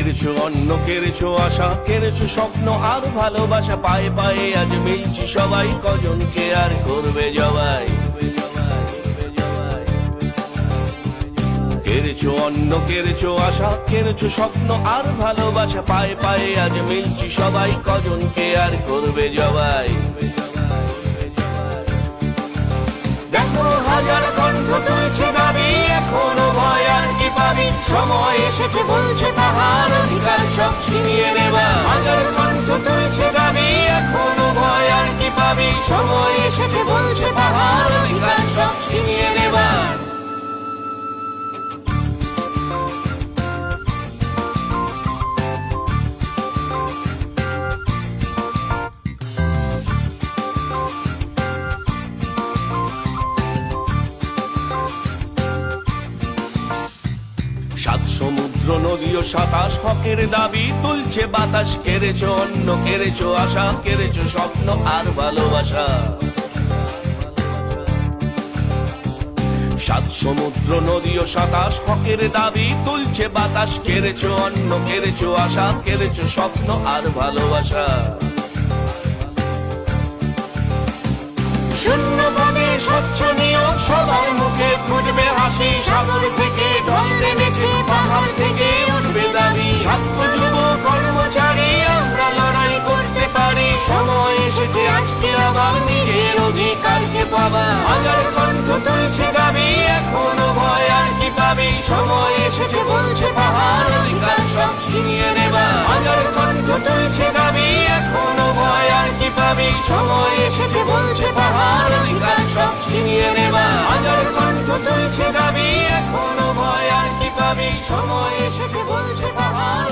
কেড়েছো অন্য কেড়েছো আশা, কেড়েছো স্বপ্ন, আর ভালোবাসা পায়ে পায়ে আজ মিলছি সবাই, কজনকে আর করবে জবাই। কেড়েছো অন্য কেড়েছো আশা, কেড়েছো স্বপ্ন, আর ভালোবাসা পায়ে পায়ে আজ মিলছি সবাই, কজনকে আর করবে জবাই। দেখো হাজার কণ্ঠ তুলছে দাবি, এখনও ভয় আর কি পাবি? সময় এসেছে বলছে সব ছিনিয়ে নেবা। হাজার কণ্ঠ তুলছে দাবি এখনও ভয় আর কি পাবি। সময় এসেছে বলছে পাহাড়, অধিকার সব ছিনিয়ে সাত সমুদ্র নদী ও সাতাশ হকের দাবি। তুলছে বাতাস, কেড়েছো অন্য কেড়েছো আশা, কেড়েছো স্বপ্ন আর ভালোবাসা। সাত সমুদ্র নদী ও সাতাশ হকের দাবি। তুলছে বাতাস, কেড়েছো অন্য কেড়েছো আশা, কেড়েছো স্বপ্ন আর ভালোবাসা। শূন্য পদে স্বচ্ছ নিয়োগ, সবার মুখে ফুটবে হাসি, সাগর পাবা। হাজার কণ্ঠ তুলছে দাবি এখনও ভয় আর কি পাবি? সময় এসেছে বলছে পাহাড়, অধিকার সব ছিনিয়ে নেবা। হাজার কণ্ঠ তুলছে দাবি এখনও ভয় আর কি পাবি? সময় এসেছে বলছে পাহাড়, অধিকার সব ছিনিয়ে নেবা। হাজার কণ্ঠ তুলছে দাবি এখনও ভয় আর কি পাবি? সময় এসেছে বলছে পাহাড়